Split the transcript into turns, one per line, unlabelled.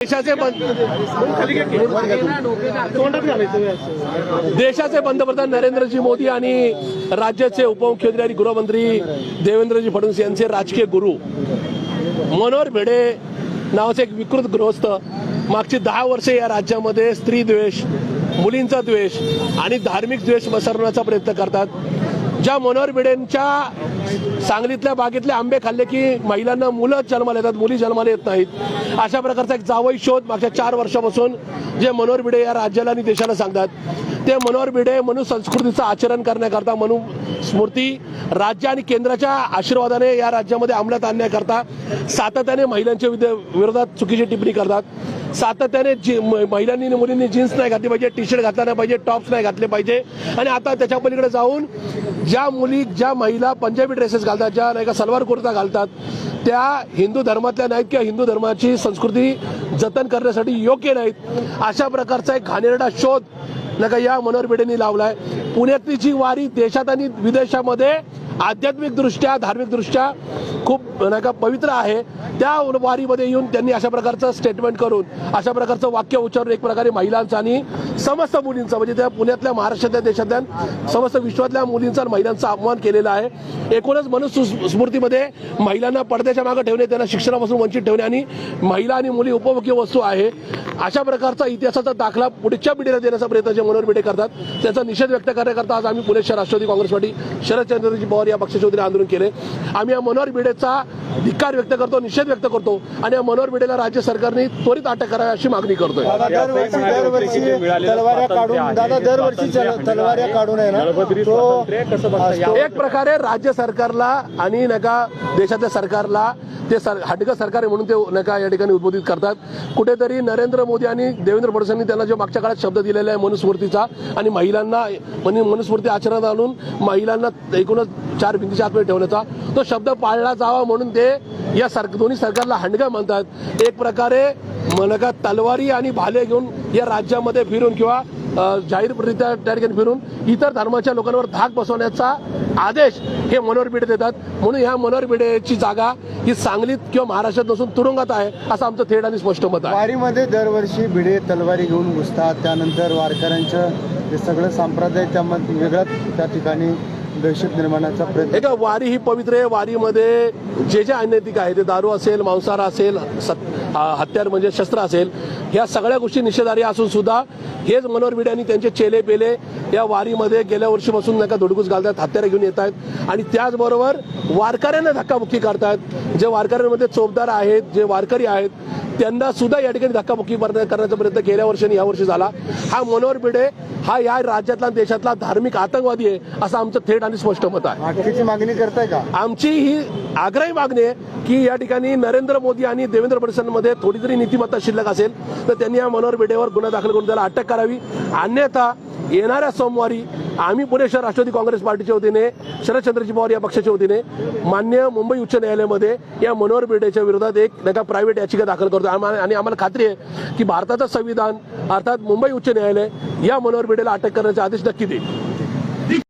देशाचे देशाचे पंतप्रधान नरेंद्रजी मोदी आणि राज्याचे उपमुख्यमंत्री आणि गृहमंत्री देवेंद्रजी फडणवीस यांचे राजकीय गुरु मनोहर भिडे नावाचे एक विकृत गृहस्थ मागची दहा वर्षे या राज्यामध्ये स्त्री द्वेष मुलींचा द्वेष आणि धार्मिक द्वेष पसरवण्याचा प्रयत्न करतात. ज्या मनोहर भिडेंच्या सांगलीतल्या बागेतले आंबे खाल्ले की महिलांना मुलं जन्माला येतात मुली जन्माला येत नाहीत. अशा प्रकारचा एक जावई शोध मागच्या चार वर्षापासून जे मनोहर भिडे या राज्याला आणि देशाला सांगतात. ते मनोहर भिडे मनु संस्कृतीचं आचरण करण्याकरता मनु स्मृती राज्य आणि केंद्राच्या आशीर्वादाने या राज्यामध्ये अंमलात आणण्याकरता सातत्याने महिलांच्या विरोधात चुकीची टिप्पणी करतात. सातत्याने जी महिलांनी मुलींनी जीन्स नाही घातली पाहिजे टी शर्ट घातला नाही पाहिजे टॉप्स नाही घातले पाहिजे. आणि आता त्याच्या पलीकडे जाऊन ज्या मुली ज्या महिला पंजाबी ड्रेसेस घालतात ज्या नाही का सलवार कुर्ता घालतात त्या हिंदू धर्मातल्या नाहीत किंवा हिंदू धर्माची संस्कृती जतन करण्यासाठी योग्य नाहीत. अशा प्रकारचा एक घाणेरडा शोध नाही का या मनोहर भिडेंनी लावलाय. पुण्यातली जी वारी देशात आणि विदेशामध्ये आध्यात्मिक दृष्ट्या धार्मिक दृष्ट्या खूप नाही का पवित्र आहे त्या वारीमध्ये येऊन त्यांनी अशा प्रकारचं स्टेटमेंट करून अशा प्रकारचं वाक्य उच्चारून एक प्रकारे महिलांचं आणि समस्त मुलींचा म्हणजे त्या पुण्यातल्या महाराष्ट्रातल्या देशातल्या समस्त विश्वातल्या मुलींचा आणि महिलांचा अपमान केलेला आहे. एकूणच मनुस्मृतीमध्ये महिलांना पडद्याच्या मागे ठेवणे त्यांना शिक्षणापासून वंचित ठेवणे आणि महिला आणि मुली उपभोग्य वस्तू आहे. अशा प्रकारचा इतिहासाचा दाखला पुढच्या पिढीला देण्याचा प्रयत्न जे मनोहर भिडे करतात. त्याचा निषेध व्यक्त करण्याकरता आज आम्ही पुणे शहर राष्ट्रवादी काँग्रेस पार्टी शरदचंद्रजी पवार या पक्षाच्या वतीने आंदोलन केले. आम्ही या मनोहर भिडेचा धिक्कार व्यक्त करतो निषेध व्यक्त करतो आणि या मनोहर भिडेला राज्य सरकारने त्वरित अटक करावी अशी मागणी करतोय.
दादा दरवर्षी दरवर्षी तलवाऱ्या काढून दादा दरवर्षी चल- तलवाऱ्या काढून आहे ना? तो असतो.
एक प्रकारे राज्य सरकारला आणि नका देशाच्या सरकारला ते सर हटकं सरकार आहे म्हणून ते नका या ठिकाणी उद्बोधित करतात. कुठेतरी नरेंद्र मोदी आणि देवेंद्र फडणवीस यांनी त्यांना जो मागच्या काळात शब्द दिलेला आहे मनुस्मृतीचा आणि महिलांना म्हणजे मनुस्मृती आचरणात आणून महिलांना एकूणच चार भिंतीच्या आतमध्ये ठेवण्याचा तो शब्द पाळला जावा म्हणून ते या सर दोन्ही सरकारला हंडगा म्हणतात एक प्रकारे मनका तलवारी आणि भाले घेऊन या राज्यामध्ये फिरून किंवा अ, जाहीररित्या त्या ठिकाणी फिरून इतर धर्माच्या लोकांवर धाक बसवण्याचा आदेश हे मनोहर भिडे देतात. म्हणून ह्या मनोहर भिडेची जागा ही सांगलीत किंवा महाराष्ट्रात नसून तुरुंगात आहे असं आमचं थेट आणि स्पष्ट मत आहे.
वारीमध्ये दरवर्षी भिडे तलवारी घेऊन घुसतात. त्यानंतर वारकऱ्यांचं हे सगळं संप्रदाय त्यामध्ये वेगळ्याच त्या ठिकाणी दहशत निर्माणाचा प्रयत्न.
एका वारी ही पवित्र आहे. वारीमध्ये जे जे अनैतिक आहे ते दारू असेल मांसाहार असेल सत- हत्यार म्हणजे शस्त्र असेल ह्या सगळ्या गोष्टी निषेधार्ह असून सुद्धा हेच मनोहर मीडियानी त्यांचे चेले पेले या वारीमध्ये गेल्या वर्षीपासून नका धुडगूस घालतात हत्यारे घेऊन येत आहेत. आणि त्याचबरोबर वारकऱ्यांना धक्काबुक्की करतात. जे वारकऱ्यांमध्ये चोपदार आहेत जे वारकरी आहेत त्यांना सुद्धा या ठिकाणी धक्काबुक्की करण्या- करण्याचा प्रयत्न गेल्या वर्षी आणि या वर्षी झाला. हा मनोहर भिडे हा या राज्यातला देशातला धार्मिक आतंकवादी आहे असं आमचं थेट आणि स्पष्ट मत आहे.
मागणी करताय का?
आमची ही आग्रही मागणी आहे की या ठिकाणी नरेंद्र मोदी आणि देवेंद्र फडणवीसांमध्ये थोडी जरी नीतिमत्ता शिल्लक असेल तर त्यांनी या मनोहर बेडेवर गुन्हा दाखल करून त्याला अटक करावी. अन्यथा येणाऱ्या सोमवारी आम्ही पुणे शहर राष्ट्रवादी काँग्रेस पार्टीच्या वतीने शरदचंद्रजी पवार या पक्षाच्या वतीने मान्य मुंबई उच्च न्यायालयामध्ये या मनोहर बेडेच्या विरोधात एक नका प्रायव्हेट याचिका दाखल करतो. आम्हा- आणि आम्हाला खात्री आहे की भारताचं संविधान अर्थात मुंबई उच्च न्यायालय या मनोहर बेडेला अटक करण्याचे आदेश नक्की देईल.